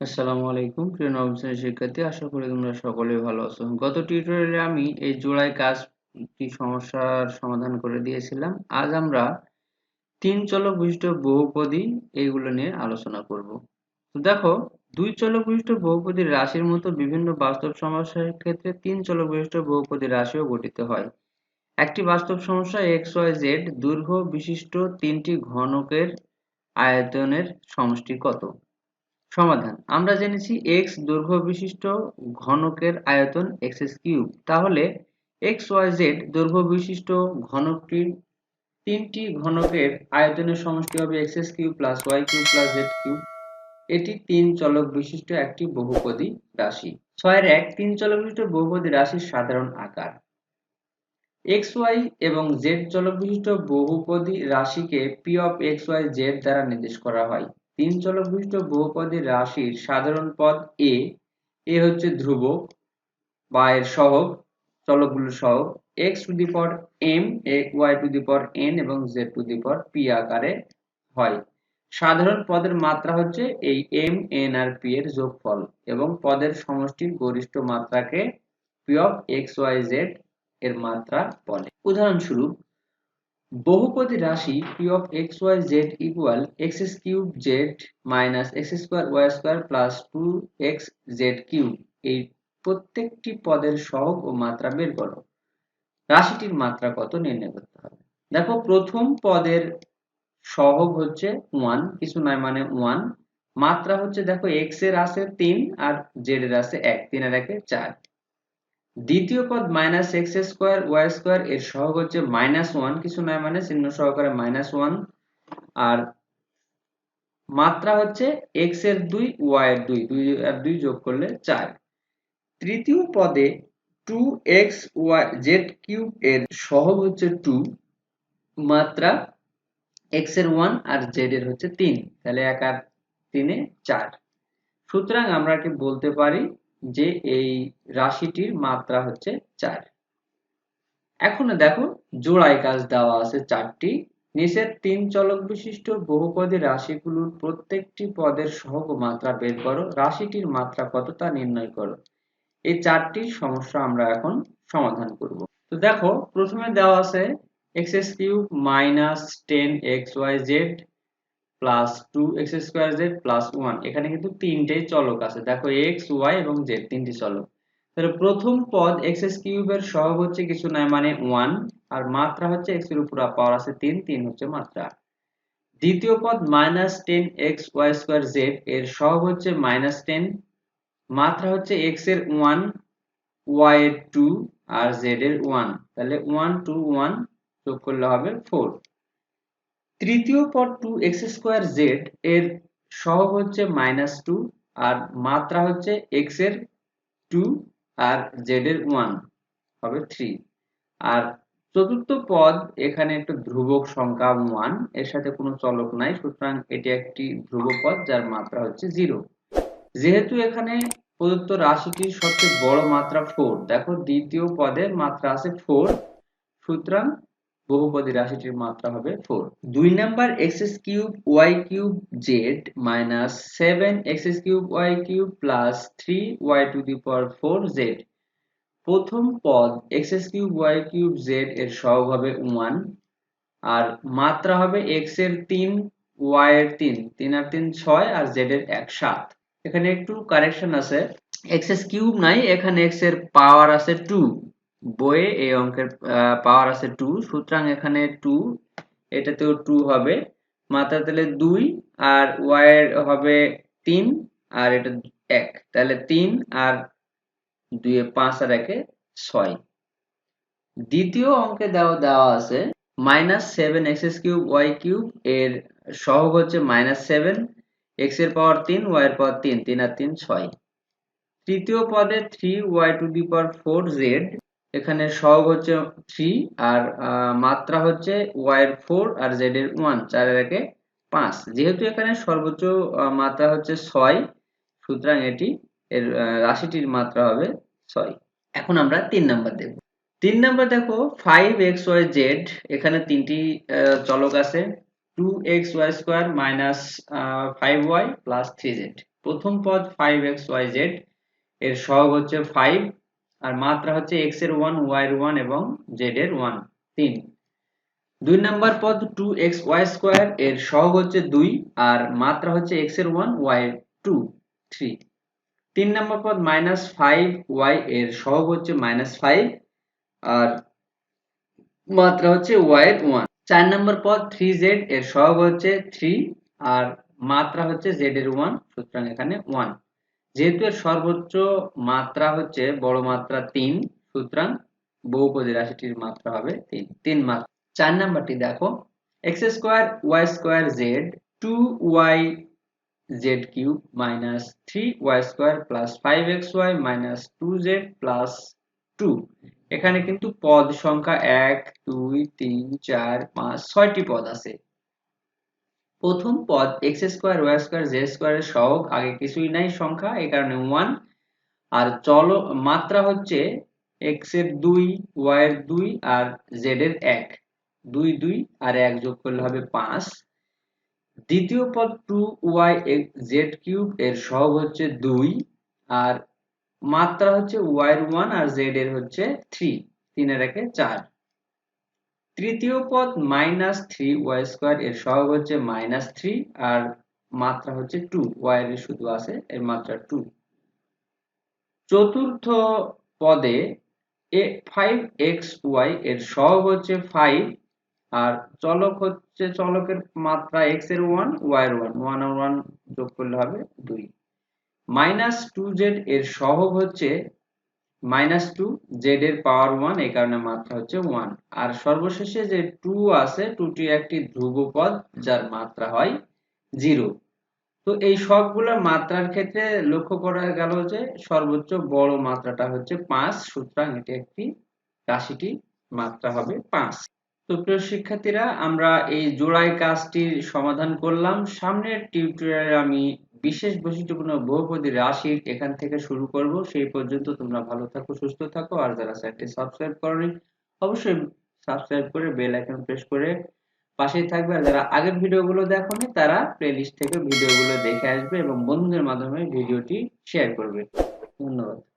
আসসালামু আলাইকুম, প্রিয় নবম শ্রেণির শিক্ষার্থী। আশা করি তোমরা সকলেই ভালো আছো। গত টিউটোরিয়ালে আমি এই জোড়ায় কাজটি সমস্যার সমাধান করে দিয়েছিলাম। আজ আমরা তিন চলক বিশিষ্ট বহুপদী এইগুলো নিয়ে আলোচনা করব। তো দেখো, দুই চলক বিশিষ্ট বহুপদী রাশির মতো বিভিন্ন বাস্তব সমস্যার ক্ষেত্রে তিন চলক বিশিষ্ট বহুপদী রাশিও গঠিত হয়। একটি বাস্তব সমস্যা এক্স ওয়াই জেড দৈর্ঘ্য বিশিষ্ট তিনটি ঘনকের আয়তনের সমষ্টি কত? সমাধান। আমরা জেনেছি x দৈর্ঘ্য বিশিষ্ট ঘনকের আয়তন x কিউব। তাহলে x y z দৈর্ঘ্য বিশিষ্ট ঘনকটির তিনটি ঘনকের আয়তনের সমষ্টি হবে x cube plus y cube plus z cube. এটি তিন চলক বিশিষ্ট একটি বহুপদী রাশি। ছয়ের এক, তিন চলক বিশিষ্ট বহুপদী রাশির সাধারণ আকার। এক্স ওয়াই এবং জেড চলক বিশিষ্ট বহুপদী রাশিকে p of x y z দ্বারা নির্দেশ করা হয়। তিন চলক বিশিষ্ট বহুপদী রাশির সাধারণ পদ এ এ হচ্ছে ধ্রুবক বা এর সহগ, চলকগুলোর সহগ। X to the power m y to the power n এবং z to the power p আকারে হয়। সাধারণ পদের মাত্রা হচ্ছে এই এম এন আর পি এর যোগফল এবং পদের সমষ্টির গরিষ্ঠ মাত্রাকে p of x y z এর মাত্রা বলে। উদাহরণস্বরূপ বহুপদী রাশি p of x, y, z equal x cube, z minus x square, y square plus 2x z cube এই প্রত্যেকটি পদের সহগ ও মাত্রা বের করো। রাশিটির মাত্রা কত নির্ণয় করতে হবে? দেখো, প্রথম পদের সহগ হচ্ছে ওয়ান কিছু নয় মানে ওয়ান মাত্রা হচ্ছে, দেখো এক্সের আছে তিন আর জেড এর আছে 1 3 আর 1 4 দ্বিতীয় পদ minus x square y square এর সহগ হচ্ছে মাইনাস ওয়ান কিছু নয় মানে চিহ্ন সহকারে মাইনাস ওয়ান আর মাত্রা হচ্ছে এক্সের দুই ওয়াই এর দুই দুই আর দুই যোগ করলে চার। তৃতীয় পদে two x y z cube এর সহগ হচ্ছে টু মাত্রা এক্সের ওয়ান আর জেড এর হচ্ছে তিন। তাহলে এক আর তিনে চার। সুতরাং আমরা কি বলতে পারি যে এই রাশিটির মাত্রা হচ্ছে চার। এখন দেখো, জোড়ায় কাজ দেওয়া আছে চারটি। নিচের তিন চলক বিশিষ্ট বহুপদী রাশিগুলোর প্রত্যেকটি পদের সহগ মাত্রা বের করো। রাশিটির মাত্রা কত তা নির্ণয় করো। এই চারটি সমস্যা আমরা এখন সমাধান করব। তো দেখো, প্রথমে দেওয়া আছে x cube minus ten x y z plus two x square z plus one এখানে কিন্তু তিনটেই চলক আছে। দেখো এক্স ওয়াই এবং জেড তিনটি চলক। তাহলে প্রথম পদ এক্স এস কিউবের সহগ হচ্ছে কিছু নয় মানে ওয়ান আর মাত্রা হচ্ছে এক্সের উপর পাওয়ার আছে তিন তিন হচ্ছে মাত্রা। দ্বিতীয় পদ minus ten x y square z এর সহগ হচ্ছে মাইনাস টেন মাত্রা হচ্ছে এক্সের ওয়ান ওয়াই এর টু আর জেড এর ওয়ান তাহলে ওয়ান টু ওয়ান যোগ করলে হবে ফোর তৃতীয় পদ টু এক্স স্কোয়ার জেড এর সহগ হচ্ছে মাইনাস টু আর মাত্রা হচ্ছে এক্সের টু আর জেড এর ওয়ান হবে থ্রি আর চতুর্থ পদ এখানে একটা ধ্রুবক সংখ্যা ওয়ানের সাথে কোনো চলক নাই, সুতরাং এটি একটি ধ্রুব পদ যার মাত্রা হচ্ছে জিরো যেহেতু এখানে প্রদত্ত রাশিটির সবচেয়ে বড় মাত্রা ফোর দেখো দ্বিতীয় পদের মাত্রা আছে ফোর সুতরাং বহুপদী রাশিটির মাত্রা হবে ফোর দুই number x cube y cube z minus seven x cube y cube plus three y to the power four z প্রথম পদ x cube y cube z এর সহগ হবে ওয়ান আর মাত্রা হবে এক্সের তিন ওয়াই এর তিন। তিন আর তিন ছয় আর জেড এর এক সাত। এখানে একটু কারেকশন আছে। এক্স কিউব নাই, এখানে এক্সের পাওয়ার আছে টু বইয়ে এই অঙ্কের পাওয়ার আছে টু সুতরাং এখানে টু এটাতেও টু হবে। মাত্রা তাহলে দুই, আর ওয়াই হবে তিন, আর এটা এক। তাহলে তিন আর দুয়ে পাঁচ আর একে ছয়। দ্বিতীয় অঙ্কে দেওয়া দেওয়া আছে minus seven x cube y cube এর সহগ হচ্ছে মাইনাস সেভেন এক্সের পাওয়ার তিন ওয়াই এর পাওয়ার তিন তিন আর তিন ছয়। তৃতীয় পদে three y to the power four z এখানে সহগ হচ্ছে থ্রি আর মাত্রা হচ্ছে ওয়াই ফোর আর জেড এর ওয়ান চারের একে পাঁচ। যেহেতু এখানে সর্বোচ্চ মাত্রা হচ্ছে ছয়, সুতরাং এটি এর রাশিটির মাত্রা হবে ছয়। এখন আমরা তিন নাম্বার দেখব। তিন নাম্বার দেখো ফাইভ এক্স ওয়াই জেড এখানে তিনটি চলক আছে। Two x y square minus five y plus three z প্রথম পদ ফাইভ এক্স ওয়াই জেড এর সহগ হচ্ছে ফাইভ আর মাত্রা হচ্ছে এক্সের ওয়ান ওয়াই এর ওয়ান এবং জেড এর ওয়ান তিন। দুই নাম্বার পদ টু এক্স ওয়াই স্কোয়ার এর সহগ হচ্ছে দুই আর মাত্রা হচ্ছে এক্সের ওয়ান ওয়াই টু থ্রি তিন নম্বর পদ মাইনাস ফাইভ ওয়াই এর সহগ হচ্ছে মাইনাস ফাইভ আর মাত্রা হচ্ছে ওয়াই এর ওয়ান চার নম্বর পদ থ্রি জেড এর সহগ হচ্ছে থ্রি আর মাত্রা হচ্ছে জেড এর ওয়ান সুতরাং এখানে ওয়ান যেহেতু এর সর্বোচ্চ মাত্রা হচ্ছে বড় মাত্রা তিন, সুতরাং বহুপদী রাশিটির মাত্রা হবে তিন তিন মাত্রা। চার নাম্বারটি দেখো, x square y square z two y z cube minus three y square plus five x y minus two z plus two. এখানে কিন্তু পদ সংখ্যা এক, দুই, তিন, চার, পাঁচ, ছয়টি পদ আছে। প্রথম পদ x square y square z স্কোয়ারের সহগ, আগে কিছুই নাই সংখ্যা এই কারণে ওয়ান আর চলো, মাত্রা হচ্ছে এক্সের দুই ওয়াই এর দুই, আর জেড এর এক। দুই দুই, আর এক যোগ করলে হবে পাঁচ। দ্বিতীয় পদ টু ওয়াই জেড কিউব এর সহগ হচ্ছে দুই, আর মাত্রা হচ্ছে ওয়াই এর ওয়ান আর জেড এর হচ্ছে থ্রি তিনের একে চার। তৃতীয় পদ মাইনাস থ্রি ওয়াই স্কোয়ার এর সহগ হচ্ছে মাইনাস থ্রি আর মাত্রা হচ্ছে টু ওয়াই এর শুধু আছে, এর মাত্রা টু চতুর্থ পদে এ ফাইভ এক্স ওয়াই এর সহগ হচ্ছে ফাইভ আর চলক হচ্ছে, চলকের মাত্রা এক্সের ওয়ান ওয়াই এর ওয়ান ওয়ান আর ওয়ান যোগ করলে হবে দুই. মাইনাস টু জেড এর সহগ হচ্ছে মাইনাস টু জেড এর পাওয়ার ওয়ান এই কারণে মাত্রা হচ্ছে ওয়ান আর সর্বশেষে যে টু আছে টুটি একটি ধ্রুবপদ, যার মাত্রা হয় জিরো তো এই সবগুলো মাত্রার ক্ষেত্রে লক্ষ্য করা গেল যে সর্বোচ্চ বড় মাত্রাটা হচ্ছে পাঁচ, সুতরাং এটি একটি রাশিটি মাত্রা হবে পাঁচ। তো প্রিয় শিক্ষার্থীরা, আমরা এই জোড়াই কাজটির সমাধান করলাম। সামনের টিউটোরিয়ালে আমি বিশেষ বৈশিষ্ট্যপূর্ণ বহুপদী রাশি এখান থেকে শুরু করব। সেই পর্যন্ত তোমরা ভালো থাকো, সুস্থ থাকো। আর যারা চ্যানেলটি সাবস্ক্রাইব করনি, অবশ্যই সাবস্ক্রাইব করে বেল আইকন প্রেস করে পাশেই থাকবে। আর যারা আগের ভিডিওগুলো দেখোনি, তারা প্লেলিস্ট থেকে ভিডিওগুলো দেখে আসবে এবং বন্ধুদের মাধ্যমে ভিডিওটি শেয়ার করবে। ধন্যবাদ।